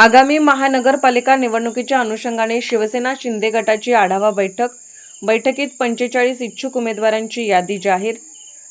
आगामी महानगरपालिका निवडणुकीच्या अनुषंगाने शिवसेना शिंदे गटाची आढावा बैठक बैठकीत पंचेचाळीस इच्छुक उमेदवारांची यादी जाहीर.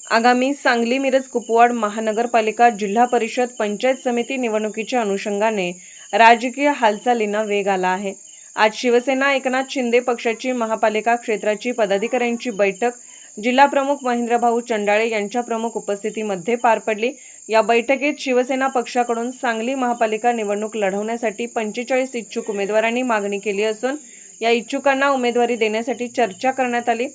आगामी सांगली मिरज कुपवाड महानगरपालिका जिल्हा परिषद पंचायत समिती निवडणुकीच्या अनुषंगाने राजकीय हालचालींना वेग आला आहे. आज शिवसेना एकनाथ शिंदे पक्षाची महापालिका क्षेत्राची पदाधिकाऱ्यांची बैठक जिल्हाप्रमुख महेंद्रभाऊ चंडाळे यांच्या प्रमुख उपस्थितीमध्ये पार पडली. या बैठकीत शिवसेना पक्षाकडून सांगली महापालिका निवडणूक लढवण्यासाठी पंचेचाळीस इच्छुक उमेदवारांनी मागणी केली असून या इच्छुकांना उमेदवारी देण्यासाठी चर्चा करण्यात आली.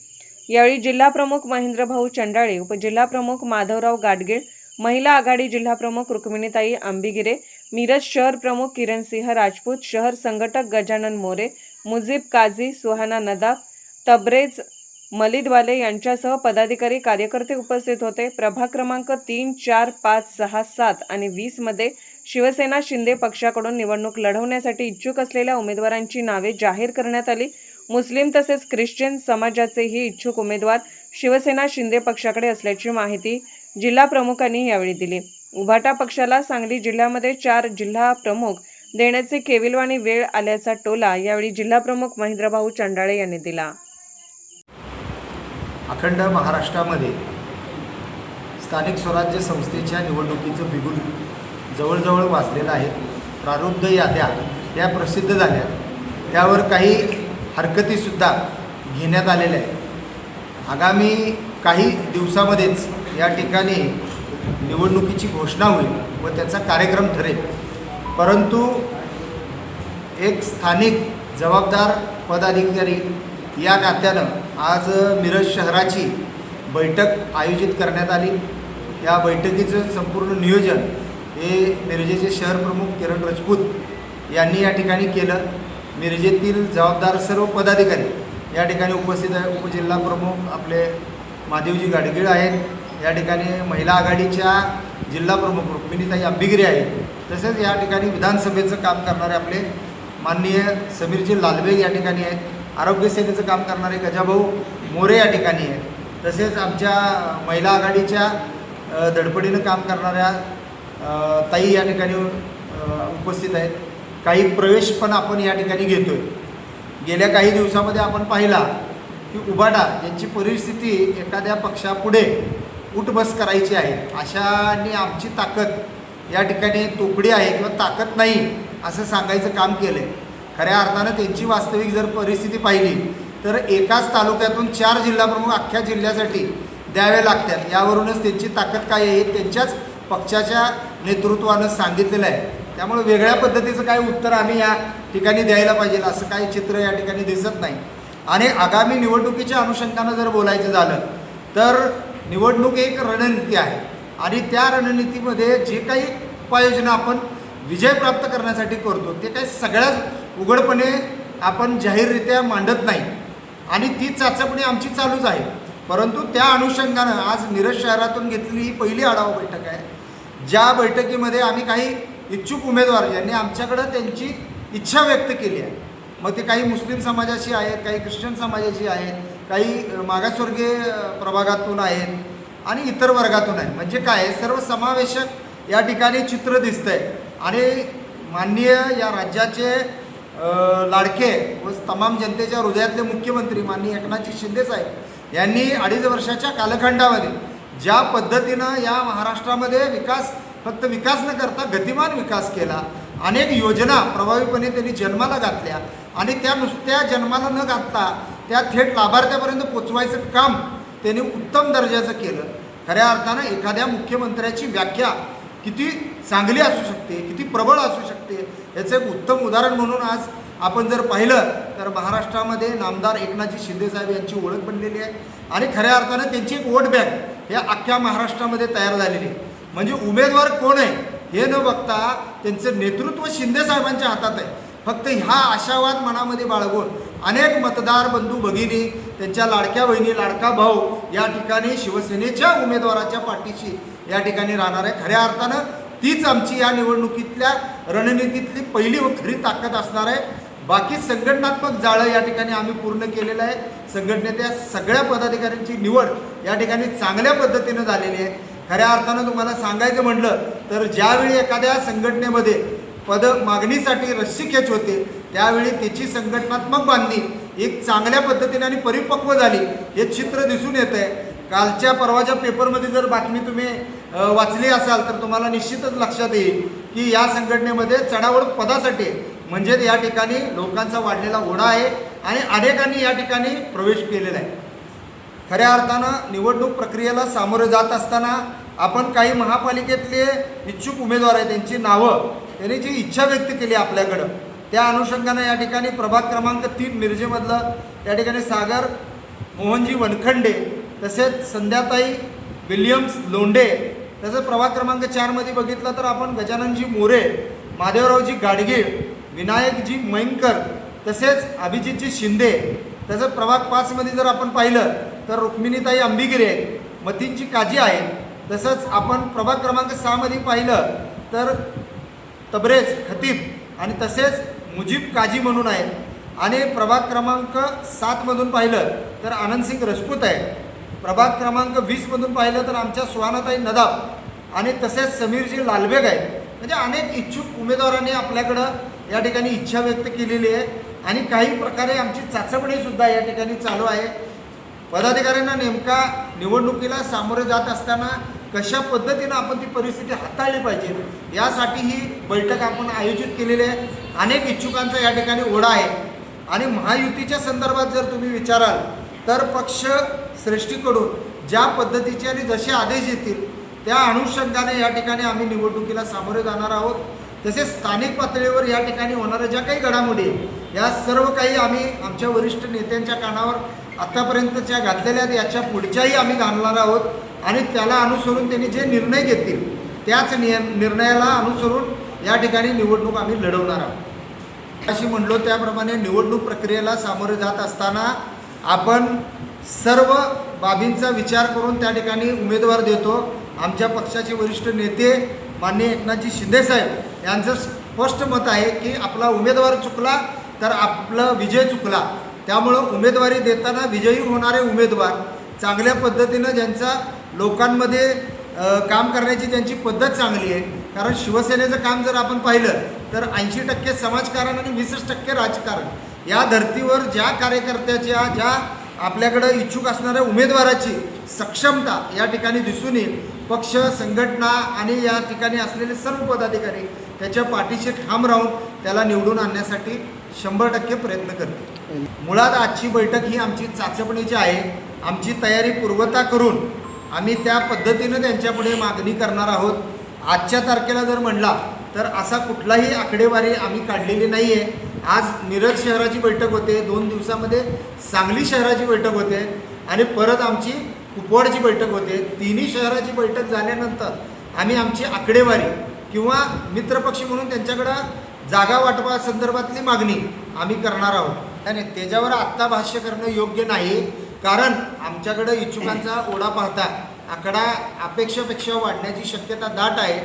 यावेळी जिल्हाप्रमुख महेंद्रभाऊ चंडाळे उपजिल्हाप्रमुख माधवराव गाडगीळ महिला आघाडी जिल्हाप्रमुख रुक्मिणीताई आंबिगिरे मिरज शहर प्रमुख किरण सिंह राजपूत शहर संघटक गजानन मोरे मुजीब काझी सुहाना नदाफ तबरेज मलिदवाले यांच्यासह पदाधिकारी कार्यकर्ते उपस्थित होते. प्रभाग क्रमांक तीन चार पाच सहा सात आणि वीसमध्ये शिवसेना शिंदे पक्षाकडून निवडणूक लढवण्यासाठी इच्छुक असलेल्या उमेदवारांची नावे जाहीर करण्यात आली. मुस्लिम तसेच ख्रिश्चन समाजाचेही इच्छुक उमेदवार शिवसेना शिंदे पक्षाकडे असल्याची माहिती जिल्हा प्रमुखांनी यावेळी दिली. उभाटा पक्षाला सांगली जिल्ह्यामध्ये चार जिल्हा प्रमुख देण्याचे केविलवाणी वेळ आल्याचा टोला यावेळी जिल्हाप्रमुख महेंद्रभाऊ चंडाळे यांनी दिला. अखंड महाराष्ट्रामध्ये स्थानिक स्वराज्य संस्थेच्या निवडणुकीचं बिगुल जवळजवळ वाचलेलं आहे. प्रारुब्ध याद्या या प्रसिद्ध झाल्या. त्यावर काही हरकतीसुद्धा घेण्यात आलेल्या आहेत. आगामी काही दिवसामध्येच या ठिकाणी निवडणुकीची घोषणा होईल व त्याचा कार्यक्रम ठरेल. परंतु एक स्थानिक जबाबदार पदाधिकारी या नात्यानं आज मिरज शहराची बैठक आयोजित करण्यात आली. या बैठकीचं संपूर्ण नियोजन हे मिरजेचे शहर प्रमुख किरण राजपूत यांनी या ठिकाणी केलं. मिरजेतील जबाबदार सर्व पदाधिकारी या ठिकाणी उपस्थित आहे उपजिल्हा प्रमुख आपले महादेवजी गाडगीळ आहेत. या ठिकाणी महिला आघाडीच्या जिल्हा प्रमुख रुक्मिणीताई आंबिगिरे आहेत. तसेच या ठिकाणी विधानसभेचं काम करणारे आपले माननीय समीरजी लालबेग या ठिकाणी आहेत. आरोग्य सेनेचं काम करणारे गजाभाऊ मोरे या ठिकाणी आहेत. तसेच आमच्या महिला आघाडीच्या धडपडीनं काम करणाऱ्या ताई या ठिकाणी उपस्थित आहेत. काही प्रवेश पण आपण या ठिकाणी घेतो आहे गेल्या काही दिवसामध्ये आपण पाहिला की उबाडा यांची परिस्थिती एखाद्या पक्षापुढे उठबस करायची आहे. अशाने आमची ताकद या ठिकाणी तोकडी आहे किंवा ताकद नाही असं सांगायचं काम केलं आहे खऱ्या अर्थानं त्यांची वास्तविक जर परिस्थिती पाहिली तर एकाच तालुक्यातून चार जिल्हाप्रमुख अख्ख्या जिल्ह्यासाठी द्यावे लागतात. यावरूनच त्यांची ताकद काय आहे त्यांच्याच पक्षाच्या नेतृत्वानं सांगितलेलं आहे. त्यामुळे वेगळ्या पद्धतीचं काय उत्तर आम्ही या ठिकाणी द्यायला पाहिजे असं काही चित्र या ठिकाणी दिसत नाही. आणि आगामी निवडणुकीच्या अनुषंगानं जर बोलायचं झालं तर निवडणूक एक रणनीती आहे. आणि त्या रणनीतीमध्ये जे काही उपाययोजना आपण विजय प्राप्त करण्यासाठी करतो ते काही सगळ्याच उघडपणे आपण जाहीररित्या मांडत नाही. आणि ती चाचपणी आमची चालूच आहे. परंतु त्या अनुषंगानं आज मिरज शहरातून घेतलेली ही पहिली आढावा बैठक आहे. ज्या बैठकीमध्ये आम्ही काही इच्छुक उमेदवार ज्यांनी आमच्याकडं त्यांची इच्छा व्यक्त केली आहे. मग ते काही मुस्लिम समाजाशी आहेत काही ख्रिश्चन समाजाशी आहेत काही मागासवर्गीय प्रभागातून आहेत आणि इतर वर्गातून आहेत. म्हणजे काय सर्व समावेशक या ठिकाणी चित्र दिसतंय. आणि माननीय या राज्याचे लाडके व तमाम जनतेच्या हृदयातले मुख्यमंत्री माननीय एकनाथजी शिंदे साहेब यांनी अडीच वर्षाच्या कालखंडामध्ये ज्या पद्धतीनं या महाराष्ट्रामध्ये विकास फक्त विकास न करता गतिमान विकास केला अनेक योजना प्रभावीपणे त्यांनी जन्माला घातल्या आणि त्या नुसत्या जन्माला न घातता त्या थेट लाभार्थ्यापर्यंत पोचवायचं काम त्यांनी उत्तम दर्जाचं केलं. खऱ्या अर्थानं एखाद्या मुख्यमंत्र्याची व्याख्या किती चांगली असू शकते किती प्रबळ असू शकते याचं एक उत्तम उदाहरण म्हणून आज आपण जर पाहिलं तर महाराष्ट्रामध्ये नामदार एकनाथजी शिंदेसाहेब यांची ओळख बनलेली आहे आणि खऱ्या अर्थानं त्यांची एक वोट बँक या अख्ख्या महाराष्ट्रामध्ये तयार झालेली आहे. म्हणजे उमेदवार कोण आहे हे न बघता त्यांचं नेतृत्व शिंदेसाहेबांच्या हातात आहे. फक्त ह्या आशावाद मनामध्ये बाळगून अनेक मतदार बंधू भगिनी त्यांच्या लाडक्या बहिणी लाडका भाऊ या ठिकाणी शिवसेनेच्या उमेदवाराच्या पाठीशी या ठिकाणी राहणार आहे. खऱ्या अर्थानं तीच आमची या निवडणुकीतल्या रणनीतीतली पहिली व खरी ताकद असणार आहे. बाकी संघटनात्मक जाळं या ठिकाणी आम्ही पूर्ण केलेलं आहे. संघटनेच्या सगळ्या पदाधिकाऱ्यांची निवड या ठिकाणी चांगल्या पद्धतीनं झालेली आहे. खऱ्या अर्थानं तुम्हाला सांगायचं म्हटलं तर ज्यावेळी एखाद्या संघटनेमध्ये पद मागणीसाठी रस्सीखेच होते त्यावेळी त्याची संघटनात्मक बांधणी एक चांगल्या पद्धतीने आणि परिपक्व झाली हे चित्र दिसून येत आहे कालच्या परवाच्या पेपरमध्ये जर बातमी तुम्ही वाचली असाल तर तुम्हाला निश्चितच लक्षात येईल की या संघटनेमध्ये चढावळ पदासाठी म्हणजेच या ठिकाणी लोकांचा वाढलेला ओढा आहे आणि अनेकांनी या ठिकाणी प्रवेश केलेला आहे. खऱ्या अर्थानं निवडणूक प्रक्रियेला सामोरं जात असताना आपण काही महापालिकेतले इच्छुक उमेदवार आहेत त्यांची नावं त्यांनी जी इच्छा व्यक्त केली आपल्याकडं त्या अनुषंगानं या ठिकाणी प्रभाग क्रमांक तीन मिरजेमधलं या ठिकाणी सागर मोहनजी वनखंडे तसेच संध्याताई विल्यम्स लोंडे तसंच प्रभाग क्रमांक चारमध्ये बघितलं तर आपण गजाननजी मोरे महादेवरावजी गाडगीळ विनायकजी मैंकर तसेच अभिजितजी शिंदे. तसंच प्रभाग पाचमध्ये जर आपण पाहिलं तर रुक्मिणीताई अंबिगिरे आहेत मतींची काजी आहेत. तसंच आपण प्रभाग क्रमांक सहामध्ये पाहिलं तर तबरेज खतीब आणि तसेच मुजीब काजी म्हणून आहेत. आणि प्रभाग क्रमांक सातमधून पाहिलं तर आनंदसिंग रजपूत आहे प्रभाग क्रमांक वीसमधून पाहिलं तर आमच्या सुहानाताई नदाब आणि तसेच समीरजी लालबेग आहेत. म्हणजे अनेक इच्छुक उमेदवारांनी आपल्याकडं या ठिकाणी इच्छा व्यक्त केलेली आहे. आणि काही प्रकारे आमची चाचपणीसुद्धा या ठिकाणी चालू आहे. पदाधिकाऱ्यांना नेमका निवडणुकीला सामोरे जात असताना कशा पद्धतीनं आपण ती परिस्थिती हाताळली पाहिजे यासाठी ही बैठक आपण आयोजित केलेली आहे. अनेक इच्छुकांचा या ठिकाणी ओढा आहे. आणि महायुतीच्या संदर्भात जर तुम्ही विचाराल तर पक्ष श्रेष्ठीकडून ज्या पद्धतीचे आणि जसे आदेश येतील त्या अनुषंगाने या ठिकाणी आम्ही निवडणुकीला सामोरे जाणार आहोत. तसेच स्थानिक पातळीवर या ठिकाणी होणाऱ्या ज्या काही घडामोडी या सर्व काही आम्ही आमच्या वरिष्ठ नेत्यांच्या कानावर आत्तापर्यंतच्या घातलेल्या आहेत, याच्या पुढच्याही आम्ही घालणार आहोत. आणि त्याला अनुसरून त्यांनी जे निर्णय घेतील त्याच निय निर्णयाला अनुसरून या ठिकाणी निवडणूक आम्ही लढवणार आहोत. अशी म्हणलो त्याप्रमाणे निवडणूक प्रक्रियेला सामोरे जात असताना आपण सर्व बाबींचा विचार करून त्या ठिकाणी उमेदवार देतो. आमच्या पक्षाचे वरिष्ठ नेते माननीय एकनाथजी शिंदेसाहेब यांचं स्पष्ट मत आहे की आपला उमेदवार चुकला तर आपला विजय चुकला. त्यामुळं उमेदवारी देताना विजयी होणारे उमेदवार चांगल्या पद्धतीनं ज्यांचा लोकांमध्ये काम करण्याची त्यांची पद्धत चांगली आहे. कारण शिवसेनेचं काम जर आपण पाहिलं तर ऐंशी टक्के समाजकारण आणि वीसच टक्के राजकारण. या धर्तीवर ज्या कार्यकर्त्याच्या ज्या आपल्याकडं इच्छुक असणाऱ्या उमेदवाराची सक्षमता या ठिकाणी दिसून येईल. पक्ष संघटना आणि या ठिकाणी असलेले सर्व पदाधिकारी त्याच्या पाठीशी ठाम राहून त्याला निवडून आणण्यासाठी शंभर टक्के प्रयत्न करतील. मुळात आजची बैठक ही आमची चाचपणीची आहे. आमची तयारी पूर्वता करून आम्ही त्या पद्धतीनं त्यांच्यापुढे मागणी करणार आहोत. आजच्या तारखेला जर म्हणला तर असा कुठलाही आकडेवारी आम्ही काढलेली नाही आहे आज मिरज शहराची बैठक होते दोन दिवसामध्ये सांगली शहराची बैठक होते आणि परत आमची कुपवाडची बैठक होते. तिन्ही शहराची बैठक झाल्यानंतर आम्ही आमची आकडेवारी किंवा मित्रपक्ष म्हणून त्यांच्याकडं जागा वाटपा संदर्भातली मागणी आम्ही करणार आहोत. आणि त्याच्यावर आत्ता भाष्य करणं योग्य नाही कारण आमच्याकडं इच्छुकांचा ओढा पाहता आकडा अपेक्षापेक्षा वाढण्याची शक्यता दाट आहे.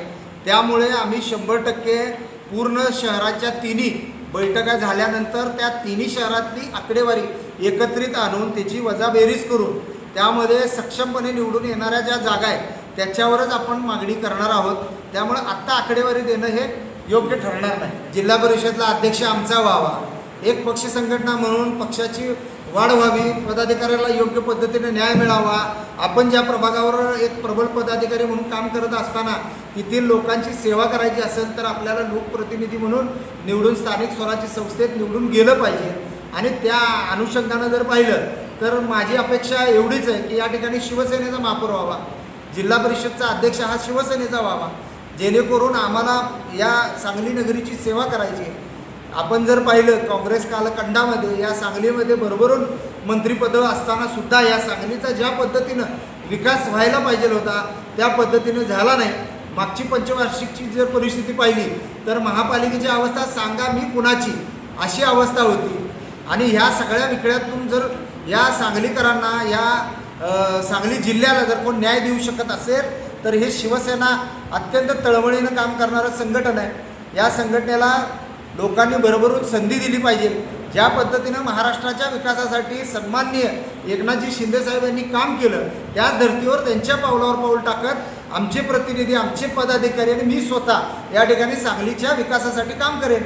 त्यामुळे आम्ही शंभर टक्के पूर्ण शहराच्या तिन्ही बैठका झाल्यानंतर त्या तिन्ही शहरातली आकडेवारी एकत्रित आणून त्याची वजाबेरीज करून त्यामध्ये सक्षमपणे निवडून येणाऱ्या ज्या जागा आहेत त्याच्यावरच आपण मागणी करणार आहोत. त्यामुळे आत्ता आकडेवारी देणं हे योग्य ठरणार नाही. जिल्हा परिषदला अध्यक्ष आमचा व्हावा. एक पक्ष संघटना म्हणून पक्षाची वाढ व्हावी पदाधिकाऱ्याला योग्य पद्धतीने न्याय मिळावा. आपण ज्या प्रभागावर एक प्रबल पदाधिकारी म्हणून काम करत असताना तेथील लोकांची सेवा करायची असेल तर आपल्याला लोकप्रतिनिधी म्हणून निवडून स्थानिक स्वराज्य संस्थेत निवडून गेलं पाहिजे. आणि त्या अनुषंगानं जर पाहिलं तर माझी अपेक्षा एवढीच आहे की या ठिकाणी शिवसेनेचा महापौर व्हावा. जिल्हा परिषदचा अध्यक्ष हा शिवसेनेचा व्हावा. जेणेकरून आम्हाला या सांगली नगरीची सेवा करायची आहे. आपण जर पाहिलं काँग्रेस कालखंडामध्ये या सांगलीमध्ये भरभरून मंत्रिपदं असताना सुद्धा या सांगलीचा ज्या पद्धतीनं विकास व्हायला पाहिजे होता त्या पद्धतीनं झाला नाही. मागची पंचवार्षिकची जर परिस्थिती पाहिली तर महापालिकेची अवस्था सांगा मी कुणाची अशी अवस्था होती. आणि ह्या सगळ्या विकड्यातून जर या सांगलीकरांना या सांगली जिल्ह्याला जर कोण न्याय देऊ शकत असेल तर हे शिवसेना अत्यंत तळमळीनं काम करणारं संघटन आहे. या संघटनेला लोकांनी भरभरून संधी दिली पाहिजे. ज्या पद्धतीनं महाराष्ट्राच्या विकासासाठी सन्माननीय एकनाथजी शिंदेसाहेब यांनी काम केलं त्याच धर्तीवर त्यांच्या पावलावर पाऊल टाकत आमचे प्रतिनिधी आमचे पदाधिकारी आणि मी स्वतः या ठिकाणी सांगलीच्या विकासासाठी काम करेन.